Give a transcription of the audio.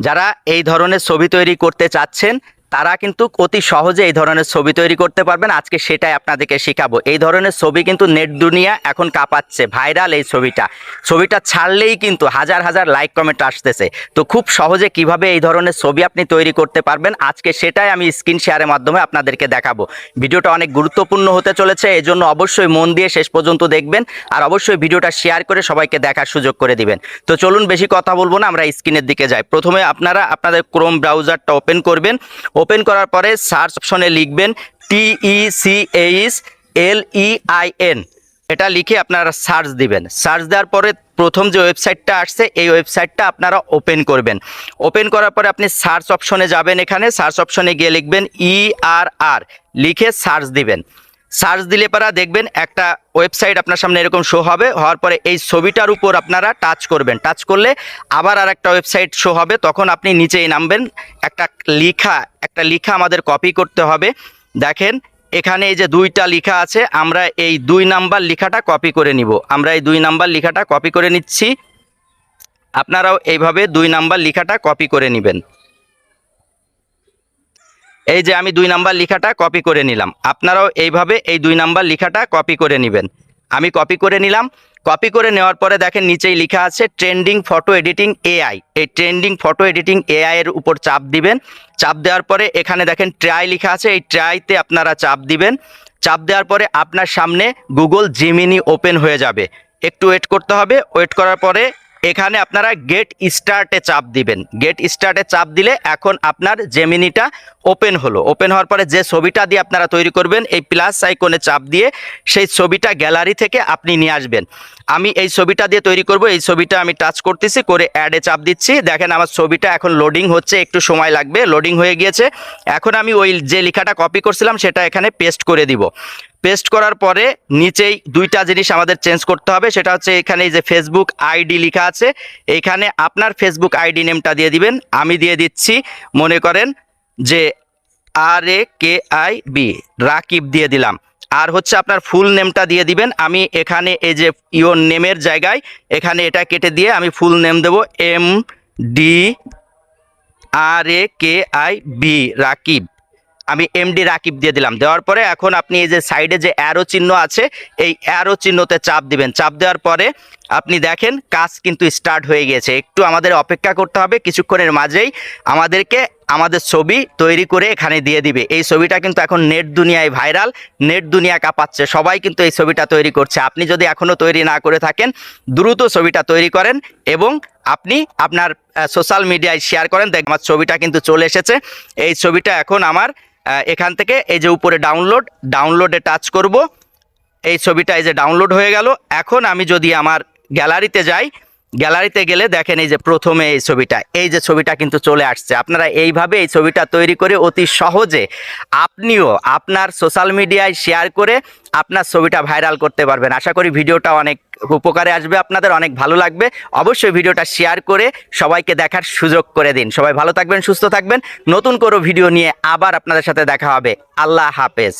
যারা এই ধরনের ছবি তৈরি করতে চাচ্ছেন তারা কিন্তু অতি সহজে এই ধরনের ছবি তৈরি করতে পারবেন। আজকে সেটাই আপনাদেরকে শেখাবো। এই ধরনের ছবি কিন্তু নেট দুনিয়া এখন কাঁপাচ্ছে, ভাইরাল এই ছবিটা। ছবিটা ছাড়লেই কিন্তু হাজার হাজার লাইক কমেন্ট আসতেছে। তো খুব সহজে কীভাবে এই ধরনের ছবি আপনি তৈরি করতে পারবেন, আজকে সেটাই আমি স্ক্রিন শেয়ারের মাধ্যমে আপনাদেরকে দেখাবো। ভিডিওটা অনেক গুরুত্বপূর্ণ হতে চলেছে এই জন্য অবশ্যই মন দিয়ে শেষ পর্যন্ত দেখবেন আর অবশ্যই ভিডিওটা শেয়ার করে সবাইকে দেখার সুযোগ করে দিবেন। তো চলুন বেশি কথা বলব না, আমরা স্ক্রিনের দিকে যাই। প্রথমে আপনারা আপনাদের ক্রোম ব্রাউজারটা ওপেন করবেন। ওপেন করার পরে সার্চ অপশনে লিখবেন T E C H L N এটা লিখে আপনারা সার্চ দিবেন। সার্চ দেওয়ার পরে প্রথম যে ওয়েবসাইটটা আসছে, এই ওয়েবসাইটটা আপনারা ওপেন করবেন। ওপেন করার পরে আপনি সার্চ অপশনে যাবেন এখানে। সার্চ অপশনে গিয়ে লিখবেন ই আর আর লিখে সার্চ দিবেন। সার্চ দিলে পারা দেখবেন একটা ওয়েবসাইট আপনার সামনে এরকম শো হবে, হওয়ার পরে এই ছবিটার উপর আপনারা টাচ করবেন। টাচ করলে আবার আর একটা ওয়েবসাইট শো হবে, তখন আপনি নিচেই নামবেন, একটা লিখা একটা লিখা আমাদের কপি করতে হবে। দেখেন, এখানে এই যে দুইটা লেখা আছে, আমরা এই দুই নাম্বার লেখাটা কপি করে নিব। আমরা এই দুই নাম্বার লিখাটা কপি করে নিচ্ছি। আপনারাও এইভাবে দুই নাম্বার লিখাটা কপি করে নেবেন। এই যে আমি দুই নাম্বার লেখাটা কপি করে নিলাম। আপনারাও এইভাবে এই দুই নাম্বার লেখাটা কপি করে নেবেন। আমি কপি করে নিলাম। কপি করে নেওয়ার পরে দেখেন নিচেই লেখা আছে ট্রেন্ডিং ফটো এডিটিং এআই এই ট্রেন্ডিং ফটো এডিটিং এআই এর উপর চাপ দিবেন। চাপ দেওয়ার পরে এখানে দেখেন ট্রাই লেখা আছে। এই ট্রাইতে আপনারা চাপ দিবেন। চাপ দেওয়ার পরে আপনার সামনে গুগল জিমিনি ওপেন হয়ে যাবে। একটু ওয়েট করতে হবে। ওয়েট করার পরে এখানে আপনারা গেট স্টার্টে চাপ দিবেন। গেট স্টার্টে চাপ দিলে এখন আপনার জেমিনিটা ওপেন হলো। ওপেন হওয়ার পরে যে ছবিটা দিয়ে আপনারা তৈরি করবেন, এই প্লাস আইকনে চাপ দিয়ে সেই ছবিটা গ্যালারি থেকে আপনি নিয়ে আসবেন। আমি এই ছবিটা দিয়ে তৈরি করব, এই ছবিটা আমি টাচ করতেছি, করে অ্যাডে চাপ দিচ্ছি। দেখেন আমার ছবিটা এখন লোডিং হচ্ছে, একটু সময় লাগবে লোডিং হয়ে গিয়েছে। এখন আমি ওই যে লেখাটা কপি করছিলাম, সেটা এখানে পেস্ট করে দিব। পেস্ট করার পরে নিচেই দুইটা জিনিস আমাদের চেঞ্জ করতে হবে। সেটা হচ্ছে এখানে যে ফেসবুক আইডি লেখা আছে। এখানে আপনার ফেসবুক আইডি নেমটা দিয়ে দিবেন। আমি দিয়ে দিচ্ছি, মনে করেন যে R A K I B Rakib দিয়ে দিলাম। আর হচ্ছে আপনার ফুল নেমটা দিয়ে দিবেন। আমি এখানে এই যে ইওর নেমের জায়গায় এখানে এটা কেটে দিয়ে আমি full name Dev. M D R A K I B Rakib. আমি এমডি রাকিব দিয়ে দিলাম। দেওয়ার পরে এখন আপনি এই যে সাইডে যে অ্যারো চিহ্ন আছে, এই অ্যারো চিহ্নতে চাপ দিবেন। চাপ দেওয়ার পরে আপনি দেখেন, কাজ কিন্তু স্টার্ট হয়ে গিয়েছে একটু আমাদের অপেক্ষা করতে হবে, কিছুক্ষণের মাঝেই আমাদেরকে আমাদের ছবি তৈরি করে এখানে দিয়ে দিবে। এই ছবিটা কিন্তু এখন নেট দুনিয়ায় ভাইরাল, নেট দুনিয়া কাঁপাচ্ছে। সবাই কিন্তু এই ছবিটা তৈরি করছে। আপনি যদি এখনও তৈরি না করে থাকেন, দ্রুত ছবিটা তৈরি করেন এবং আপনি আপনার সোশ্যাল মিডিয়ায় শেয়ার করেন। দেখ আমার ছবিটা কিন্তু চলে এসেছে। এই ছবিটা এখন আমার এখান থেকে এই যে উপরে ডাউনলোড ডাউনলোডে টাচ করব। এই ছবিটা এই যে ডাউনলোড হয়ে গেল। এখন আমি যদি আমার গ্যালারিতে যাই, গ্যালারিতে গেলে দেখেন এই যে প্রথমে এই ছবিটা, এই যে ছবিটা কিন্তু চলে আসছে। আপনারা এইভাবে এই ছবিটা তৈরি করে অতি সহজে আপনিও আপনার সোশ্যাল মিডিয়ায় শেয়ার করে আপনার ছবিটা ভাইরাল করতে পারবেন। আশা করি ভিডিওটা অনেক উপকারে আসবে, আপনাদের অনেক ভালো লাগবে। অবশ্যই ভিডিওটা শেয়ার করে সবাইকে দেখার সুযোগ করে দিন। সবাই ভালো থাকবেন, সুস্থ থাকবেন। নতুন কোনো ভিডিও নিয়ে আবার আপনাদের সাথে দেখা হবে। আল্লাহ হাফেজ।